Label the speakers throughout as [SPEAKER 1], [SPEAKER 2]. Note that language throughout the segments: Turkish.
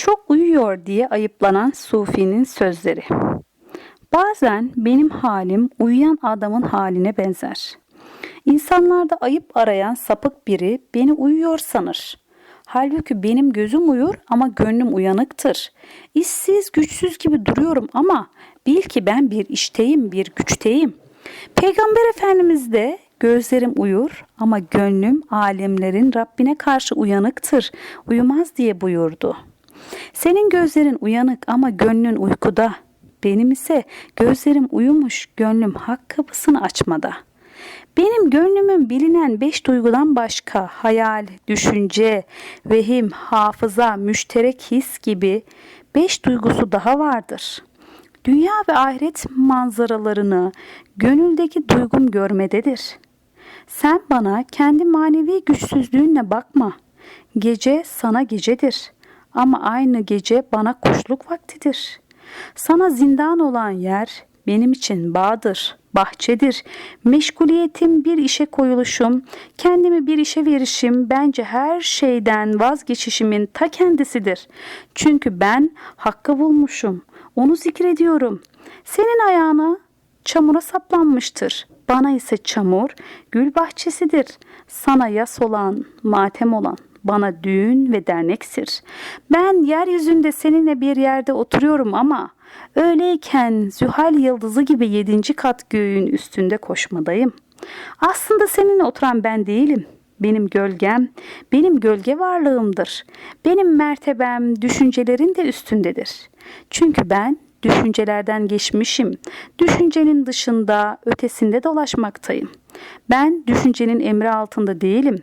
[SPEAKER 1] Çok uyuyor diye ayıplanan Sufi'nin sözleri. Bazen benim halim uyuyan adamın haline benzer. İnsanlarda ayıp arayan sapık biri beni uyuyor sanır. Halbuki benim gözüm uyur ama gönlüm uyanıktır. İşsiz, güçsüz gibi duruyorum ama bil ki ben bir işteyim, bir güçteyim. Peygamber Efendimiz de gözlerim uyur ama gönlüm alemlerin Rabbine karşı uyanıktır, uyumaz diye buyurdu. Senin gözlerin uyanık ama gönlün uykuda. Benim ise gözlerim uyumuş, gönlüm hak kapısını açmada. Benim gönlümün bilinen beş duygudan başka hayal, düşünce, vehim, hafıza, müşterek his gibi beş duygusu daha vardır. Dünya ve ahiret manzaralarını gönüldeki duygum görmededir. Sen bana kendi manevi güçsüzlüğünle bakma. Gece sana gecedir ama aynı gece bana kuşluk vaktidir. Sana zindan olan yer benim için bağdır, bahçedir. Meşguliyetim bir işe koyuluşum, kendimi bir işe verişim bence her şeyden vazgeçişimin ta kendisidir. Çünkü ben hakkı bulmuşum, onu zikrediyorum. Senin ayağına çamura saplanmıştır. Bana ise çamur gül bahçesidir. Sana yas olan, matem olan bana düğün ve derneksir. Ben yeryüzünde seninle bir yerde oturuyorum ama öyleyken Zühal yıldızı gibi yedinci kat göğün üstünde koşmadayım. Aslında seninle oturan ben değilim. Benim gölgem, benim gölge varlığımdır. Benim mertebem düşüncelerin de üstündedir. Çünkü ben düşüncelerden geçmişim. Düşüncenin dışında, ötesinde dolaşmaktayım. Ben düşüncenin emri altında değilim.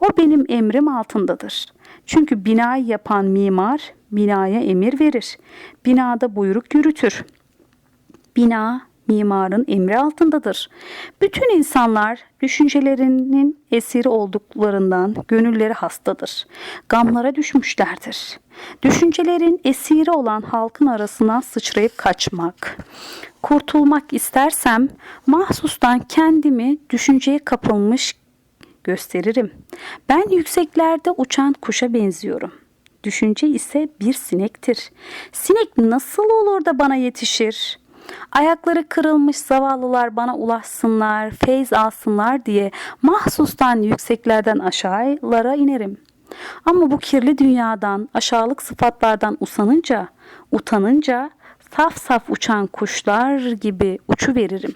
[SPEAKER 1] O benim emrim altındadır. Çünkü binayı yapan mimar binaya emir verir. Binada buyruk yürütür. Bina mimarın emri altındadır. Bütün insanlar düşüncelerinin esiri olduklarından gönülleri hastadır. Gamlara düşmüşlerdir. Düşüncelerin esiri olan halkın arasına sıçrayıp kaçmak. Kurtulmak istersem mahsustan kendimi düşünceye kapılmış gösteririm. Ben yükseklerde uçan kuşa benziyorum. Düşünce ise bir sinektir. Sinek nasıl olur da bana yetişir? Ayakları kırılmış zavallılar bana ulaşsınlar, feyz alsınlar diye mahsustan yükseklerden aşağılara inerim. Ama bu kirli dünyadan, aşağılık sıfatlardan usanınca, utanınca saf saf uçan kuşlar gibi uçu veririm.